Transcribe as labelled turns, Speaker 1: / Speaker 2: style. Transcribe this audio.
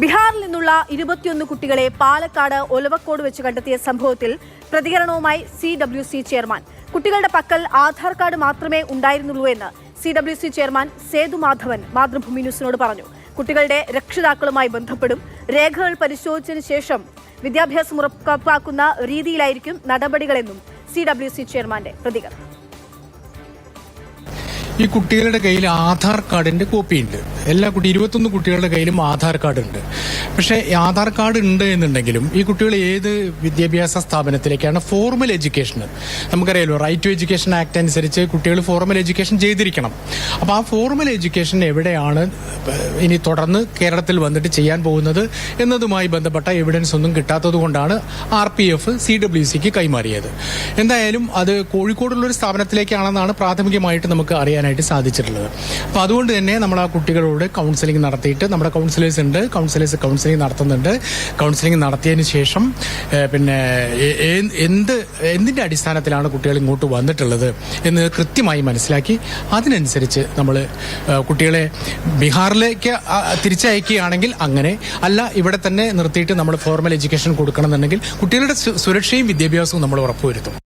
Speaker 1: ബീഹാറിൽ നിന്നുള്ള ഇരുപത്തിയൊന്ന് കുട്ടികളെ പാലക്കാട് ഒലവക്കോട് വെച്ച് കണ്ടെത്തിയ സംഭവത്തിൽ പ്രതികരണവുമായി സി ഡബ്ല്യു സി ചെയർമാൻ. കുട്ടികളുടെ പക്കൽ ആധാർ കാർഡ് മാത്രമേ ഉണ്ടായിരുന്നുള്ളൂ എന്ന് C W C chairman Sethu Madhavan Mathrubhumi ന്യൂസിനോട് പറഞ്ഞു. കുട്ടികളുടെ രക്ഷിതാക്കളുമായി ബന്ധപ്പെടും. രേഖകൾ പരിശോധിച്ചതിന് ശേഷം വിദ്യാഭ്യാസം ഉറപ്പാക്കുന്ന രീതിയിലായിരിക്കും നടപടികളെന്നും സി ഡബ്ല്യു സി ചെയർമാന്റെ പ്രതികരണം.
Speaker 2: ഈ കുട്ടികളുടെ കയ്യിൽ ആധാർ കാർഡിന്റെ കോപ്പി ഉണ്ട് എല്ലാ കുട്ടി ഇരുപത്തൊന്ന് കുട്ടികളുടെ കയ്യിലും ആധാർ കാർഡ് ഉണ്ട്. പക്ഷേ ആധാർ കാർഡ് ഉണ്ട് എന്നുണ്ടെങ്കിലും ഈ കുട്ടികൾ ഏത് വിദ്യാഭ്യാസ സ്ഥാപനത്തിലേക്കാണ് ഫോർമൽ എഡ്യൂക്കേഷൻ നമുക്കറിയാലോ റൈറ്റ് ടു എഡ്യൂക്കേഷൻ ആക്ട് അനുസരിച്ച് കുട്ടികൾ ഫോർമൽ എഡ്യൂക്കേഷൻ ചെയ്തിരിക്കണം. അപ്പോൾ ആ ഫോർമൽ എഡ്യൂക്കേഷൻ എവിടെയാണ് ഇനി തുടർന്ന് കേരളത്തിൽ വന്നിട്ട് ചെയ്യാൻ പോകുന്നത് എന്നതുമായി ബന്ധപ്പെട്ട എവിഡൻസ് ഒന്നും കിട്ടാത്തത് കൊണ്ടാണ് R P F C W സിക്ക് കൈമാറിയത്. എന്തായാലും അത് കോഴിക്കോടുള്ള ഒരു സ്ഥാപനത്തിലേക്കാണെന്നാണ് പ്രാഥമികമായിട്ട് നമുക്ക് അറിയാനായിട്ട് സാധിച്ചിട്ടുള്ളത്. അപ്പോൾ അതുകൊണ്ട് തന്നെ നമ്മൾ ആ കുട്ടികളോട് കൗൺസിലിംഗ് നടത്തിയിട്ട് നമ്മുടെ കൗൺസിലേഴ്സ് ഉണ്ട്. കൗൺസിലേഴ്സ് കൗൺസിലിംഗ് നടത്തുന്നുണ്ട്. കൗൺസിലിംഗ് നടത്തിയതിന് ശേഷം പിന്നെ എന്ത് എന്തിന്റെ അടിസ്ഥാനത്തിലാണ് കുട്ടികൾ ഇങ്ങോട്ട് വന്നിട്ടുള്ളത് എന്ന് കൃത്യമായി മനസ്സിലാക്കി അതിനനുസരിച്ച് നമ്മൾ കുട്ടികളെ ബീഹാറിലേക്ക് തിരിച്ചയക്കുകയാണെങ്കിൽ അങ്ങനെ അല്ല ഇവിടെ തന്നെ നിർത്തിയിട്ട് നമ്മൾ ഫോർമൽ എഡ്യൂക്കേഷൻ കൊടുക്കണമെന്നുണ്ടെങ്കിൽ കുട്ടികളുടെ സുരക്ഷയും വിദ്യാഭ്യാസവും നമ്മൾ ഉറപ്പുവരുത്തും.